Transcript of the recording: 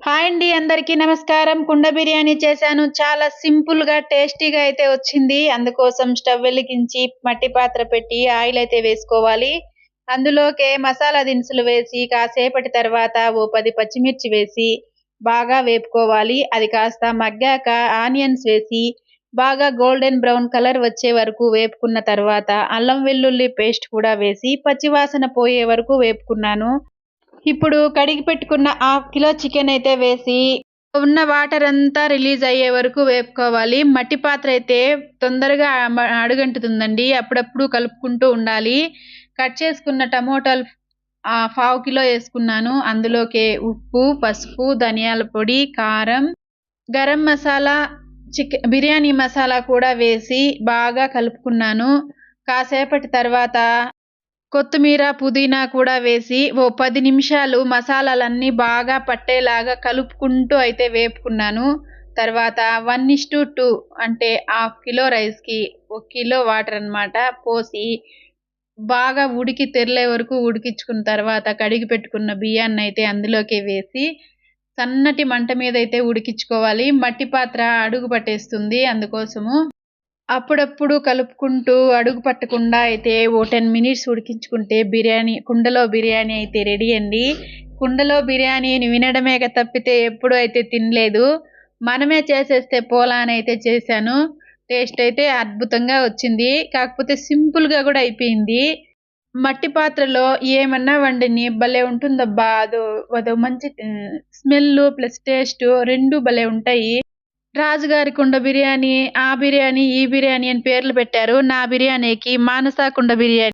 Hi అండి అందరికీ నమస్కారం. కుండ బిర్యానీ చేశాను. చాలా సింపుల్గా టేస్టీగా అయితే వచ్చింది. అందుకోసం స్టవ్ వెలిగించి మట్టి పాత్ర పెట్టి ఆయిల్ అయితే వేసుకోవాలి. అందులోకే మసాలా దినుసులు వేసి కాసేపటి తర్వాత ఓ పది పచ్చిమిర్చి వేసి బాగా వేపుకోవాలి. అది కాస్త మగ్గాక ఆనియన్స్ వేసి బాగా గోల్డెన్ బ్రౌన్ కలర్ వచ్చే వరకు వేపుకున్న తర్వాత అల్లం వెల్లుల్లి పేస్ట్ కూడా వేసి పచ్చివాసన పోయే వరకు వేపుకున్నాను. ఇప్పుడు కడిగి పెట్టుకున్న హాఫ్ కిలో చికెన్ అయితే వేసి ఉన్న వాటర్ అంతా రిలీజ్ అయ్యే వరకు వేపుకోవాలి. మట్టి పాత్ర అయితే తొందరగా అడుగంటుతుందండి. అప్పుడప్పుడు కలుపుకుంటూ ఉండాలి. కట్ చేసుకున్న టమోటాలు పావు కిలో వేసుకున్నాను. అందులోకి ఉప్పు పసుపు ధనియాల పొడి కారం గరం మసాలా చికెన్ బిర్యానీ మసాలా కూడా వేసి బాగా కలుపుకున్నాను. కాసేపటి తర్వాత కొత్తిమీర పుదీనా కూడా వేసి ఓ పది నిమిషాలు మసాలాలన్నీ బాగా పట్టేలాగా కలుపుకుంటూ అయితే వేపుకున్నాను. తర్వాత వన్ ఇస్ టు టూ అంటే హాఫ్ కిలో రైస్కి ఒక కిలో వాటర్ అన్నమాట పోసి బాగా ఉడికి తెరలే వరకు ఉడికించుకున్న తర్వాత కడిగి పెట్టుకున్న బియ్యాన్ని అయితే అందులోకి వేసి సన్నటి మంట మీద అయితే ఉడికించుకోవాలి. మట్టి పాత్ర అడుగు పట్టేస్తుంది అందుకోసము అప్పుడప్పుడు కలుపుకుంటూ అడుగు పట్టకుండా అయితే ఓ టెన్ మినిట్స్ ఉడికించుకుంటే బిర్యానీ కుండలో బిర్యానీ అయితే రెడీ అండి. కుండలో బిర్యానీని వినడమే తప్పితే ఎప్పుడు అయితే తినలేదు. మనమే చేసేస్తే పోలా అని అయితే చేశాను. టేస్ట్ అయితే అద్భుతంగా వచ్చింది. కాకపోతే సింపుల్గా కూడా అయిపోయింది. మట్టి పాత్రలో ఏమన్నా వండిని భలే ఉంటుందబ్బా. అదో అదో మంచి స్మెల్ ప్లస్ టేస్ట్ రెండు భలే ఉంటాయి. రాజుగారి కుండ బిర్యానీ ఆ బిర్యానీ ఈ బిర్యానీ అని పేర్లు పెట్టారు. నా బిర్యానీకి మానస కుండ బిర్యానీ.